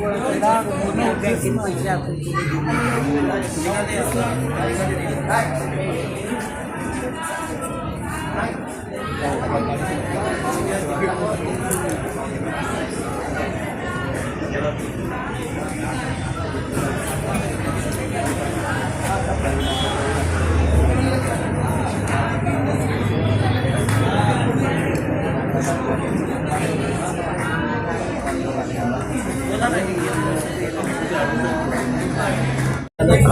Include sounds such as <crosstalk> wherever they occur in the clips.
Não tem que manjar com tudo. Brincadeira.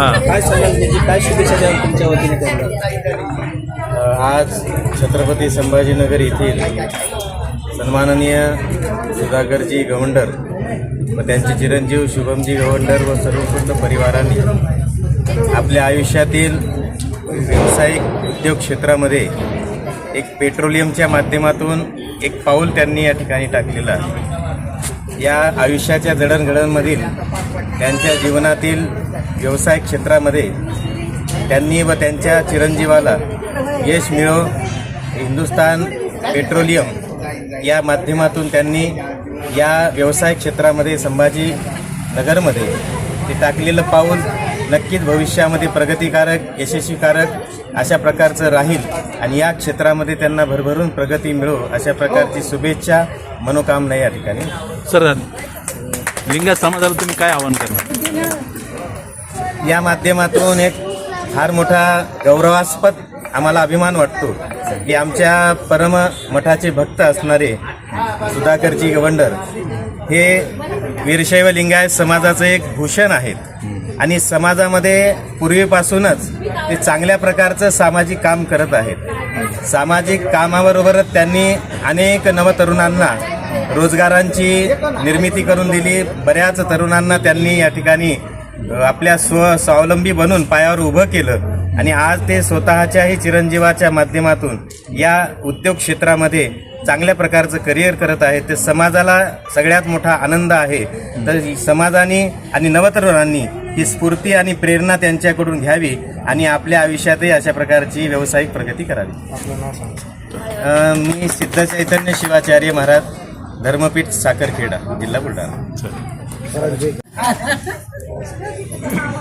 आहे काय सांगाल म्हणजे काय शुभेच्छा द्याल तुमच्या वतीने त्यांना? आज छत्रपती संभाजीनगर येथील सन्माननीय सुधाकरजी गवंडर व त्यांचे चिरंजीव शुभमजी गवंडर व सर्व पूर्ण परिवारांनी आपल्या आयुष्यातील व्यावसायिक उद्योग क्षेत्रामध्ये एक पेट्रोलियमच्या माध्यमातून एक पाऊल त्यांनी या ठिकाणी टाकलेलं आहे. या आयुष्याच्या जडणघडणमधील त्यांच्या जीवनातील व्यवसाय क्षेत्रामध्ये त्यांनी व त्यांच्या चिरंजीवाला यश मिळो. हिंदुस्तान पेट्रोलियम या माध्यमातून त्यांनी या व्यवसाय क्षेत्रामध्ये संभाजी नगरमध्ये ते टाकलेलं पाऊल नक्कीच भविष्यामध्ये प्रगतीकारक यशस्वीकारक अशा प्रकारचं राहील आणि या क्षेत्रामध्ये त्यांना भरभरून प्रगती मिळो अशा प्रकारची शुभेच्छा मनोकामना या ठिकाणी. सर लिंगा समाजाला तुम्ही काय आवाहन करणार? या माध्यमातून एक फार मोठा गौरवास्पद आम्हाला अभिमान वाटतो की आमच्या परम मठाचे भक्त असणारे सुधाकरजी गवंडर हे वीरशैव लिंगायत समाजाचं एक भूषण आहेत. आणि समाजामध्ये पूर्वीपासूनच ते चांगल्या प्रकारचं सामाजिक काम करत आहेत. सामाजिक कामाबरोबरच त्यांनी अनेक नवतरुणांना रोजगारांची निर्मिती करून दिली. बऱ्याच तरुणांना त्यांनी या ठिकाणी आपल्या स्व स्वावलंबी बनून पायावर उभं केलं. आणि आज ते स्वतःच्याही चिरंजीवाच्या माध्यमातून या उद्योग क्षेत्रामध्ये चांगल्या प्रकारचं करिअर करत आहेत. ते समाजाला सगळ्यात मोठा आनंद आहे. तर समाजाने आणि नवतरुणांनी ही स्फूर्ती आणि प्रेरणा त्यांच्याकडून घ्यावी आणि आपल्या आयुष्यातही अशा प्रकारची व्यावसायिक प्रगती करावी. मी सिद्ध चैतन्य शिवाचार्य महाराज धर्मपीठ साखरखेडा जिल्हा बुलढाणा.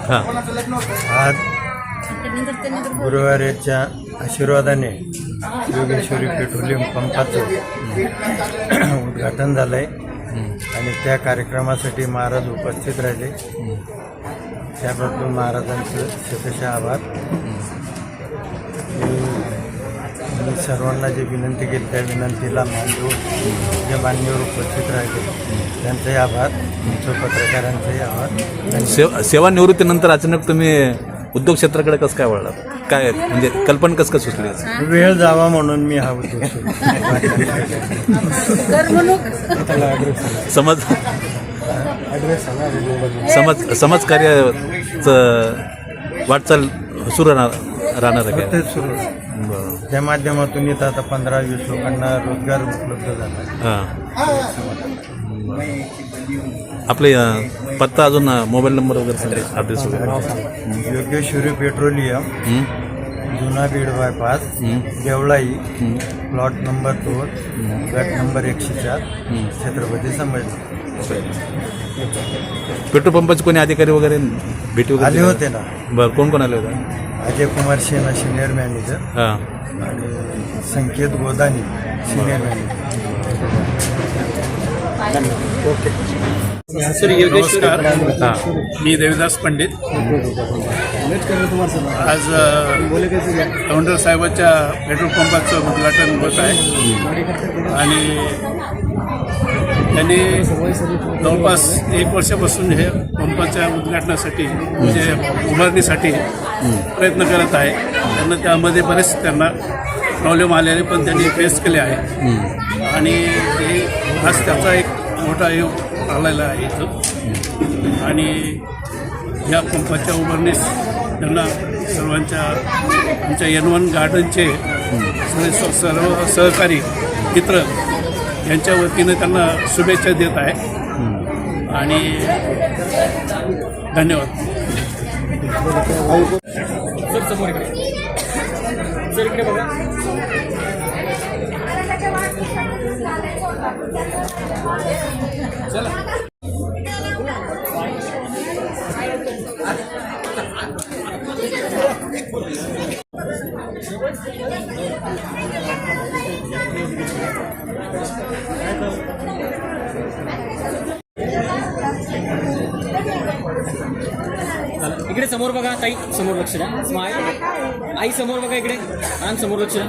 हां. आज गुरुवारीच्या आशीर्वादाने योगेश्वरी पेट्रोलियम पंपाचं उद्घाटन झालं आहे आणि त्या कार्यक्रमासाठी महाराज उपस्थित राहिले. त्याबद्दल महाराजांचं शतशः आभार. मी- सर्वांना जे विनंती केली त्या विनंतीला मान देऊन जे मान्यवर उपस्थित राहिले त्यांचाही आभार तुमचं पत्रकारांचाही आभार. सेवा सेवानिवृत्तीनंतर अचानक तुम्ही उद्योग क्षेत्राकडे कसं काय वळलात? काय म्हणजे कल्पना कसं काय सुचली वेळ जावा म्हणून मी हा उद्योग <laughs> समाज समाज समाजकार्याचं वाटचाल सुरू राहणार राहणार आहे सुरू. बरं. त्या माध्यमातून इथं आता पंधरा वीस लोकांना रोजगार उपलब्ध झाला. आहे. हां. आपले अं, पत्ता अजून अं, मोबाईल नंबर वगैरे सांगा ॲड्रेस वगैरे. योगेश्वरी पेट्रोलियम हं? जुना Beed bypass Deolai plot number दोन गट नंबर एकशे चार छत्रपती संभाजी पेट्रोल पंपाचे कोणी अधिकारी वगैरे भेटी वगैरे आले होते ना. बरं कोण कोण आले होते? अजय कुमार सेना सिनियर मॅनेजर हां. आणि संकेत गोदानी सिनियर मॅनेजर नमस्कार. हां. मी देविदास पंडित. आज गव्हर्नर साहेबांच्या पेट्रोल पंपाचं उद्घाटन होत आहे. आणि त्यांनी जवळपास एक वर्षापासून हे पंपाच्या उद्घाटनासाठी म्हणजे उभारणीसाठी प्रयत्न करत आहे. त्यांना त्यामध्ये बरेच त्यांना प्रॉब्लेम आलेले पण त्यांनी फेस केले आहे. आणि ते आज त्याचा एक मोठा योग आलेला आहे इथं. आणि या पंपाच्या उभारणीस त्यांना सर्वांच्या आमच्या एन वन गार्डनचे सर्व सहकारी मित्र यांच्या वतीनं त्यांना शुभेच्छा देत आहे. आणि धन्यवाद. सर समोर इकडे. सर इकडे बघा. इकडे समोर बघा ताई समोर लक्ष द्या. स्माईल आई समोर बघा इकडे. आणि समोर लक्ष द्या.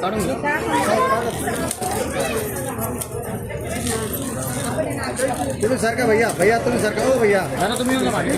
काढून तुम्ही सारखा भैया भैया तुम्ही सारखा हो भैया. दादा तुम्ही येऊन मागे.